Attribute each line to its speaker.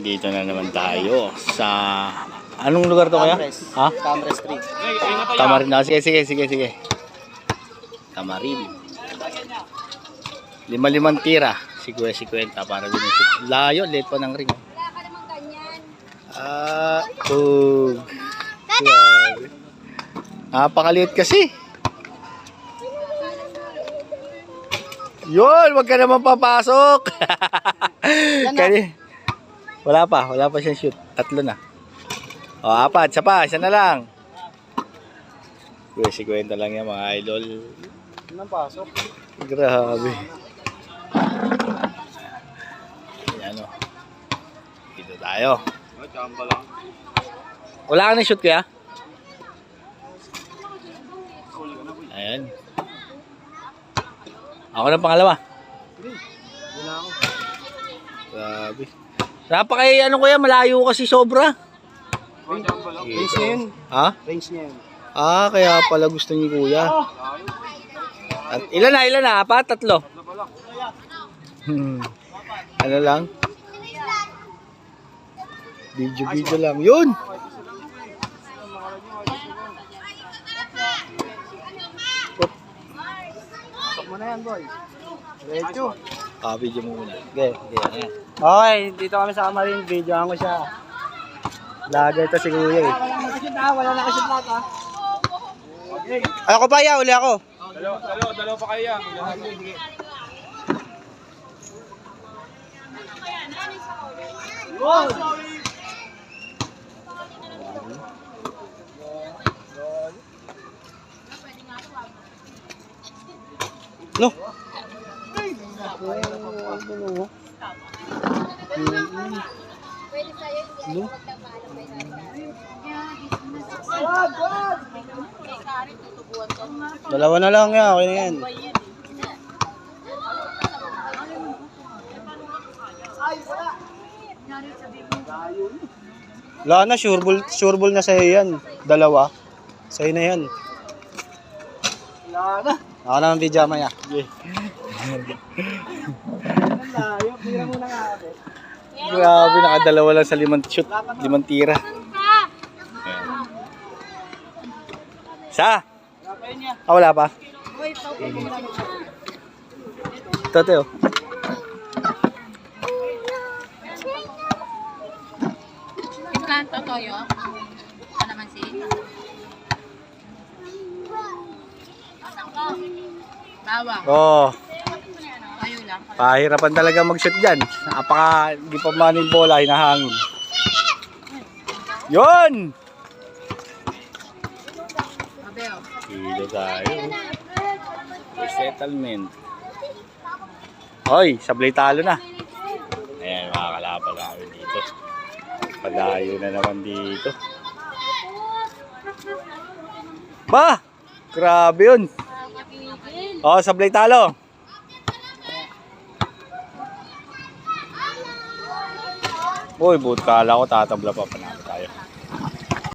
Speaker 1: Dito na naman tayo sa... Anong lugar to kaya?
Speaker 2: Tamres.
Speaker 1: Ha?
Speaker 2: Tamres Street.
Speaker 1: Tamarin na. Sige, sige, sige, sige. Tamarin. Lima-limang tira. Siguro si Kwenta para binisip. Layo, late pa ng ring.
Speaker 3: Wala ka namang ganyan.
Speaker 1: Ah, oh. Grabe. Napakaliit kasi. Yun, wag ka naman papasok. Kani. Wala pa, wala pa siyang shoot. Tatlo na. O, apat, isa pa, isa na lang. Kwenta lang yan, mga idol.
Speaker 2: Nang pasok.
Speaker 1: Grabe. Yan o. Dito tayo. Wala ka na shoot kaya? Ayan. Ako na pangalawa.
Speaker 2: Wala ako.
Speaker 1: Grabe. Napakay ano kuya, malayo kasi sobra.
Speaker 2: Range niya yun.
Speaker 1: Ha?
Speaker 2: Range niya yun.
Speaker 1: Ah, kaya pala gusto ni kuya. At ilan na, ilan na? Apat, tatlo? Hmm. Ano lang? Video-video lang. Yun!
Speaker 2: Pasok mo na yan, boy. Diretso.
Speaker 1: Ah, video mo muna. Okay, okay, ayan.
Speaker 2: Okay, dito kami sa Amarin. Videoan ko siya. Vlogger to si Kuya eh. Wala na kasi na, wala na kasi ah. Ako pa ya, uli ako.
Speaker 4: Dalawa, dalawa, dalawa pa kayo yan.
Speaker 2: No.
Speaker 3: Pwede sa'yo, hindi
Speaker 2: No.
Speaker 3: ka magpapaalam kay
Speaker 2: Dalawa na lang yan, okay na yan. Wala na, sure ball, sure ball na sa'yo yan. Dalawa. Sa'yo na yan. Wala na. Ako naman video maya.
Speaker 1: Grabe, nakadalawa lang sa limang shoot. Limang tira. Sa? Ah, wala pa? Ito, ito. oh.
Speaker 3: Encanto toyo. Ano naman si? Bawang.
Speaker 1: Oh. Pahirapan talaga mag-shoot dyan. Napaka, di pa manin bola, hinahangin. Yun! Dito tayo. Resettlement. Hoy, sablay talo na. Ayan, mga kalaban namin dito. Palayo na naman dito. Ba! Grabe yun. Oh, sablay talo. Uy, buta. Kala ko tatabla pa. Panalo tayo.